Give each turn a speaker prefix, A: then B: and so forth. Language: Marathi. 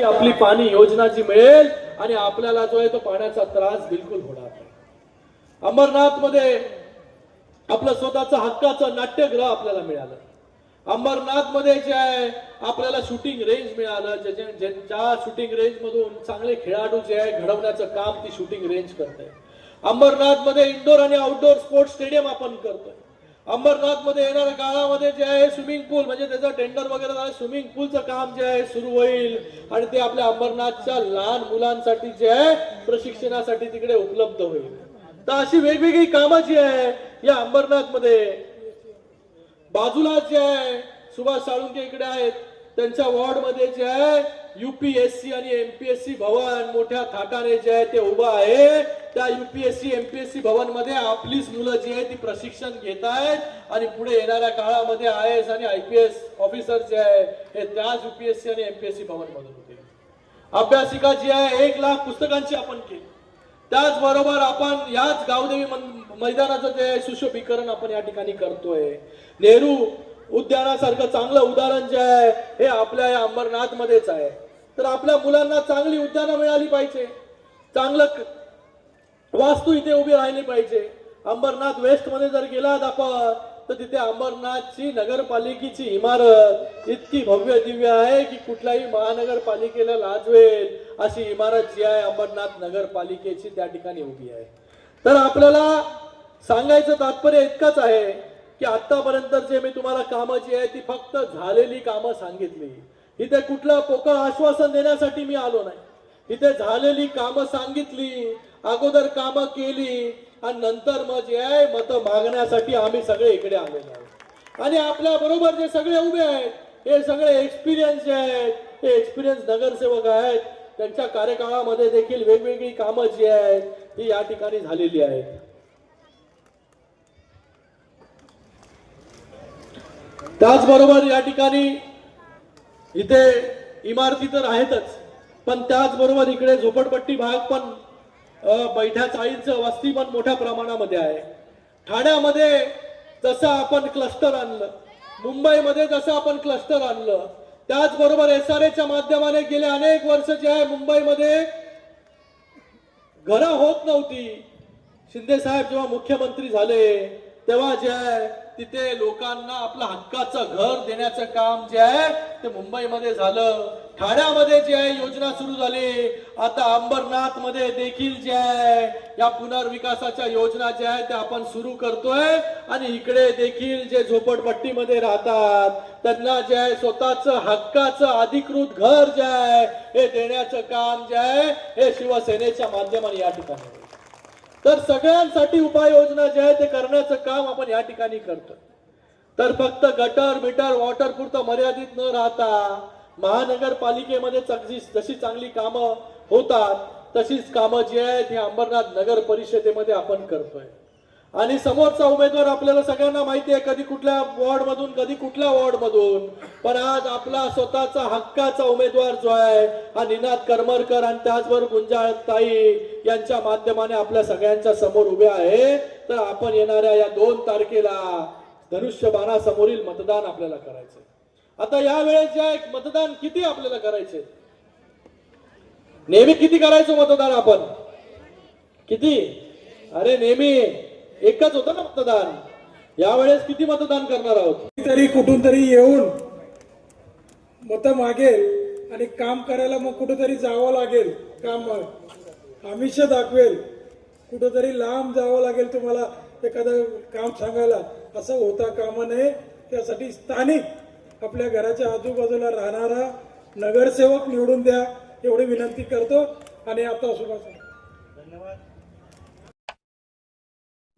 A: ती आपली पाणी योजना जी मिळेल आणि आपल्याला जो आहे तो पाण्याचा त्रास बिलकुल होणार नाही. अमरनाथमध्ये आपलं स्वतःचं हक्काचं नाट्यगृह आपल्याला मिळालं. अंबरनाथमध्ये जे आहे आपल्याला शूटिंग रेंज मिळालं. ज्याच्या शूटिंग रेंज मधून चांगले खेळाडू जे आहे घडवण्याचं काम ती शूटिंग रेंज करते अंबरनाथमध्ये इंडोर आणि आउटडोर स्पोर्ट्स स्टेडियम आपण करतोय. अंबरनाथमध्ये येणाऱ्या काळामध्ये जे आहे स्विमिंग पूल म्हणजे त्याचं टेंडर वगैरे झालं स्विमिंग पूलचं काम जे आहे सुरू होईल. आणि ते आपल्या अंबरनाथच्या लहान मुलांसाठी जे आहे प्रशिक्षणासाठी तिकडे उपलब्ध होईल. तर अशी वेगवेगळी कामं जी आहे या अंबरनाथमध्ये. बाजूला जे आहे सुभाष साळुंके इकडे आहेत. त्यांच्या वॉर्डमध्ये जे आहे युपीएससी आणि एमपीएससी भवन मोठ्या थाटाने जे आहे ते उभं आहे. त्या युपीएससी एमपीएससी भवनमध्ये आपलीच मुलं जी आहे ती प्रशिक्षण घेत आहेत आणि पुढे येणाऱ्या काळामध्ये आय एस आणि आयपीएस ऑफिसर जे आहे हे त्याच युपीएससी आणि एमपीएससी भवन मधून होते. अभ्यासिका जी आहे एक लाख पुस्तकांची आपण केली. त्याचबरोबर आपण याच गावदेवी मैदानाचं जे सुशोभीकरण आपण या ठिकाणी करतोय. नेहरू उद्यानासारखं चांगलं उदाहरण जे आहे हे आपल्या या अंबरनाथ मध्येच आहे. तर आपल्या मुलांना चांगली उद्यानं मिळाली पाहिजे. चांगलं वास्तू इथे उभी राहिली पाहिजे. अंबरनाथ वेस्टमध्ये जर गेलात आपण तर तिथे अंबरनाथची नगरपालिकेची इमारत इतकी भव्य दिव्य आहे की कुठल्याही महानगरपालिकेला लाजवेल अशी इमारत जी आहे अंबरनाथ नगरपालिकेची त्या ठिकाणी उभी आहे. तर आपल्याला सांगायचं तात्पर्य इतकंच आहे की आतापर्यंत जे मी तुम्हाला कामं जी आहे ती फक्त झालेली कामं सांगितली. इथे कुठलं पोकळ आश्वासन देण्यासाठी मी आलो नाही. इथे झालेली कामं सांगितली अगोदर कामं केली आणि नंतर मग जे आहे मत मागण्यासाठी आम्ही सगळे इकडे आलेलो आहोत. आणि आपल्या बरोबर जे सगळे उभे आहेत हे सगळे एक्सपिरियन्स जे आहेत हे एक्सपिरियन्स नगरसेवक आहेत त्यांच्या कार्यकाळामध्ये देखील वेगवेगळी कामं जी आहेत ती या ठिकाणी झालेली आहेत. त्याचबरोबर या ठिकाणी इथे इमारती तर आहेतच पण त्याचबरोबर इकडे झोपडपट्टी भाग पण बैठ्या चाळींचं वस्ती पण मोठ्या प्रमाणामध्ये आहे. ठाण्यामध्ये जसं आपण क्लस्टर आणलं मुंबईमध्ये जसं आपण क्लस्टर आणलं त्याचबरोबर एस आर एच्या माध्यमाने गेले अनेक वर्ष जे आहे मुंबईमध्ये घरं होत नव्हती. शिंदे साहेब जेव्हा मुख्यमंत्री झाले तेव्हा जे आहे तिथे लोकांना आपलं हक्काचं घर देण्याचं काम जे आहे ते मुंबईमध्ये झालं. ठाण्यामध्ये जे आहे योजना सुरू झाली. आता अंबरनाथमध्ये देखील जे आहे या पुनर्विकासाच्या योजना ज्या आहेत त्या आपण सुरू करतोय. आणि इकडे देखील जे झोपडपट्टीमध्ये राहतात त्यांना जे आहे स्वतःच हक्काचं अधिकृत घर जे आहे हे देण्याचं काम जे आहे हे शिवसेनेच्या माध्यमाने या ठिकाणी तर सगळ्यांसाठी उपाययोजना जे आहे ते करण्याचं काम आपण या ठिकाणी करतो तर फक्त गटर बिटर वॉटर पुरतं मर्यादित न राहता महानगरपालिकेमध्ये जशी जशी चांगली कामं होतात तशीच कामं जी आहेत ही अंबरनाथ नगर परिषदेमध्ये आपण करतोय. आणि समोरचा उमेदवार आपल्याला सगळ्यांना माहिती आहे कधी कुठल्या वॉर्ड मधून कधी कुठल्या वॉर्ड मधून पण आज आपला स्वतःचा हक्काचा उमेदवार जो आहे हा निनाद करमरकर आणि त्याचबरोबर गुंजाळ ताई यांच्या माध्यमाने आपल्या सगळ्यांच्या समोर उभे आहे. तर आपण येणाऱ्या या दोन तारखेला धनुष्य बाणासमोरील मतदान आपल्याला करायचं आता या वेळेस एक आहे मतदान किती आपल्याला करायचे नेहमी किती करायचं मतदान आपण? किती? अरे नेहमी. एकच होतं ना मतदान. यावेळेस किती मतदान करणार आहोत?
B: तरी कुठून तरी येऊन मत मागेल आणि काम करायला मग कुठेतरी जावं लागेल. काम आमिष दाखवेल. कुठेतरी लांब जावं लागेल तुम्हाला एखादं काम सांगायला. असं होता कामा नये. त्यासाठी स्थानिक आपल्या घराच्या आजूबाजूला राहणारा नगरसेवक निवडून द्या. एवढी विनंती करतो आणि आता सुभाष